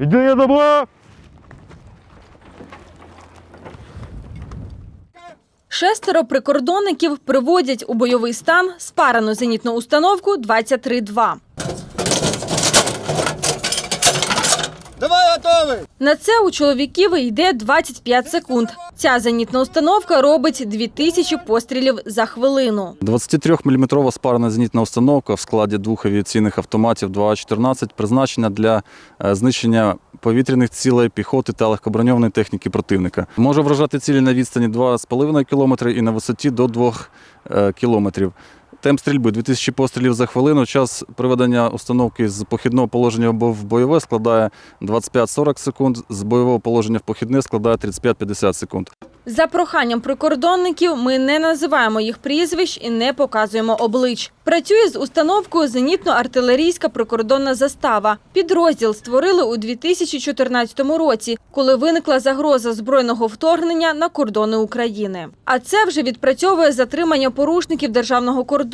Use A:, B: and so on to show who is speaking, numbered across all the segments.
A: Відділення добро!
B: Шестеро прикордонників приводять у бойовий стан спарену зенітну установку 23-2.
C: Давай готовий!
B: На це у чоловіків йде 25 секунд. Ця зенітна установка робить 2000 пострілів за хвилину.
D: 23-мм спарена зенітна установка в складі двох авіаційних автоматів 2А14 призначена для е, знищення повітряних цілей, піхоти та легкоброньованої техніки противника. Може вражати цілі на відстані 2,5 км і на висоті до 2 е, км. Темп стрільби 2000 пострілів за хвилину. Час приведення установки з похідного положення або в бойове складає 25-40 секунд, з бойового положення в похідне складає 35-50 секунд.
B: За проханням прикордонників ми не називаємо їх прізвищ і не показуємо облич. Працює з установкою зенітно-артилерійська прикордонна застава. Підрозділ створили у 2014 році, коли виникла загроза збройного вторгнення на кордони України. А це вже відпрацьовує затримання порушників державного кордону,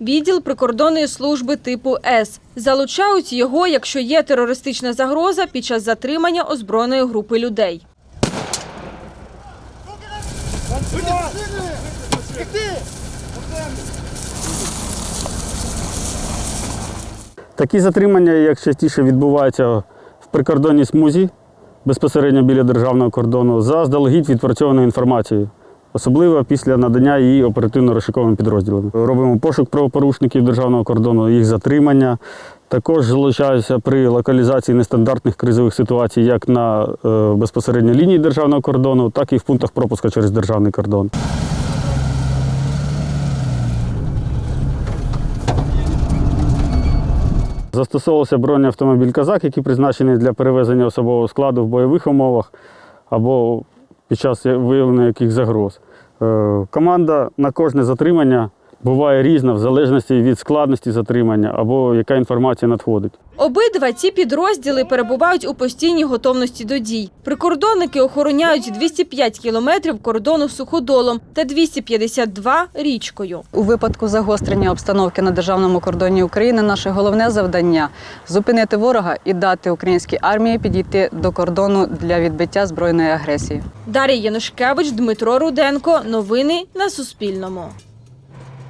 B: відділ прикордонної служби типу С. Залучають його, якщо є терористична загроза під час затримання озброєної групи людей.
A: Такі затримання, як частіше відбуваються в прикордонній смузі, безпосередньо біля державного кордону, заздалегідь відпрацьованою інформацією, особливо після надання її оперативно-розшуковим підрозділам. Робимо пошук правопорушників державного кордону, їх затримання. Також залучаюся при локалізації нестандартних кризових ситуацій як на е, безпосередньо лінії державного кордону, так і в пунктах пропуска через державний кордон. Застосовувався бронеавтомобіль Казак, який призначений для перевезення особового складу в бойових умовах або під час виявлення яких загроз. Е, Команда на кожне затримання буває різна в залежності від складності затримання або яка інформація надходить.
B: Обидва ці підрозділи перебувають у постійній готовності до дій. Прикордонники охороняють 205 кілометрів кордону суходолом та 252 річкою.
E: У випадку загострення обстановки на державному кордоні України наше головне завдання зупинити ворога і дати українській армії підійти до кордону для відбиття збройної агресії.
B: Дар'я Янушкевич, Дмитро Руденко. Новини на Суспільному.